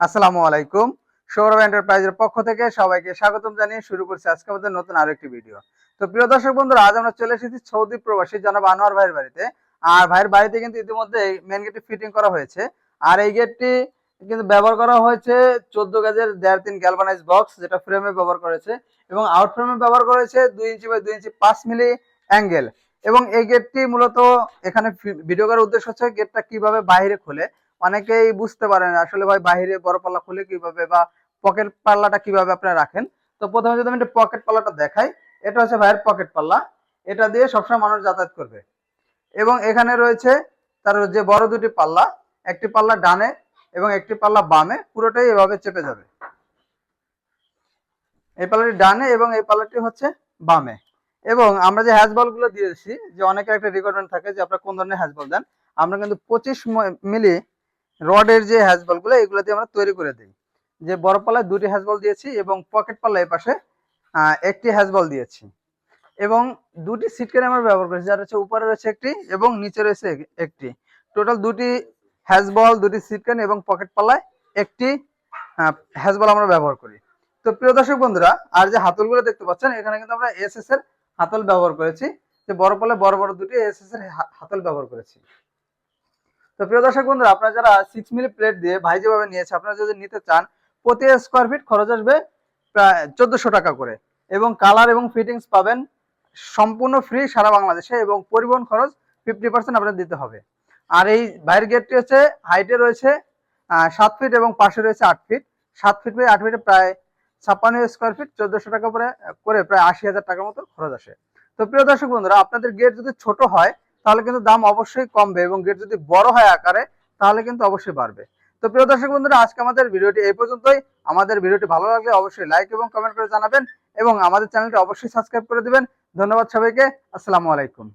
আসসালামু আলাইকুম। সৌরভ এন্টারপ্রাইজের পক্ষ থেকে সবাইকে স্বাগতম জানিয়ে শুরু করছি আজকে আমাদের নতুন আরও একটি ভিডিও তো প্রিয় দর্শক বন্ধুরা, আজ আমরা চলে এসেছি সৌদি প্রবাসী জনাব আনোয়ার ভাইয়ের বাড়িতে। আর ভাইয়ের বাড়িতে কিন্তু ইতিমধ্যে মেন গেটটি ফিটিং করা হয়েছে। আর এই গেটটি কিন্তু ব্যবহার করা হয়েছে চোদ্দ গাজের দেড় তিন গ্যালভানাইজ বক্স যেটা ফ্রেমে ব্যবহার করেছে এবং আউট ফ্রেমে ব্যবহার করেছে দুই ইঞ্চি বাই দুই ইঞ্চি পাঁচ মিলি অ্যাঙ্গেল এবং এই গেটটি মূলত এখানে ভিডিও করার উদ্দেশ্য হচ্ছে গেটটা কীভাবে বাইরে খোলে অনেকেই বুঝতে পারেন আসলে ভাই বাইরে বড় পাল্লা খুলে কীভাবে বা পকেট পাল্লাটা কীভাবে আপনারা রাখেন। তো প্রথমে যদি আমি পকেট পাল্লাটা দেখাই, এটা হচ্ছে ভাইয়ের পকেট পাল্লা। এটা দিয়ে সবসময় মানুষ যাতায়াত করবে। এবং এখানে রয়েছে তার যে বড় দুটি পাল্লা, একটি পাল্লা ডানে এবং একটি পাল্লা বামে, পুরোটাই এভাবে চেপে যাবে। এই পাল্লাটি ডানে এবং এই পাল্লাটি হচ্ছে বামে। এবং আমরা যে হ্যাজবলগুলো দিয়েছি, যে অনেকের একটা রিকোয়ারমেন্ট থাকে যে আপনারা কোন ধরনের হ্যাজবল দেন, আমরা কিন্তু পঁচিশ মিলি রডের যে হ্যাজবলগুলো, এগুলো দিয়ে আমরা তৈরি করে দিই। যে বড় পাল্লায় দুটি হ্যাজবল দিয়েছি এবং পকেট পাল্লা এই পাশে একটি হ্যাজবল দিয়েছি। এবং দুটি সিট ক্যান আমরা ব্যবহার করেছি, যার হচ্ছে উপরে রয়েছে একটি এবং নিচে রয়েছে একটি। টোটাল দুটি হ্যাজবল দুটি সিট ক্যান এবং পকেট পাল্লায় একটি হ্যাজবল আমরা ব্যবহার করি। তো প্রিয় দর্শক বন্ধুরা, আর যে হাতলগুলো দেখতে পাচ্ছেন, এখানে কিন্তু আমরা এসএস এর হাতল ব্যবহার করেছি। যে বড় পাল্লায় বড় বড় দুটি এসএস এর হাতল ব্যবহার করেছি। তো প্রিয় দর্শক বন্ধুরা, আপনারা যারা সিক্স মিলি প্লেট দিয়ে ভাই যেভাবে নিয়েছে, আপনারা যদি নিতে চান, প্রতি স্কোয়ার ফিট খরচ আসবে প্রায় চোদ্দশো টাকা করে। এবং কালার এবং ফিটিংস পাবেন সম্পূর্ণ ফ্রি সারা বাংলাদেশে এবং পরিবহন খরচ ফিফটি পার্সেন্ট আপনাদের দিতে হবে। আর এই বাইরের গেটটি হচ্ছে হাইটে রয়েছে সাত ফিট এবং পাশে রয়েছে আট ফিট সাত ফিট বাই আট ফিটে প্রায় ছাপ্পান্ন স্কোয়ার ফিট চোদ্দশো টাকা করে প্রায় আশি হাজার টাকার মতো খরচ আসে। তো প্রিয় দর্শক বন্ধুরা, আপনাদের গেট যদি ছোট হয় তাহলে কিন্তু দাম অবশ্যই কমবে এবং গেট যদি বড় হয় আকারে, তাহলে কিন্তু অবশ্যই বাড়বে। তো প্রিয় দর্শক বন্ধুরা, আজকে আমাদের ভিডিওটি এই পর্যন্তই। আমাদের ভিডিওটি ভালো লাগলে অবশ্যই লাইক এবং কমেন্ট করে জানাবেন এবং আমাদের চ্যানেলটি অবশ্যই সাবস্ক্রাইব করে দিবেন। ধন্যবাদ সবাইকে। আসসালামু আলাইকুম।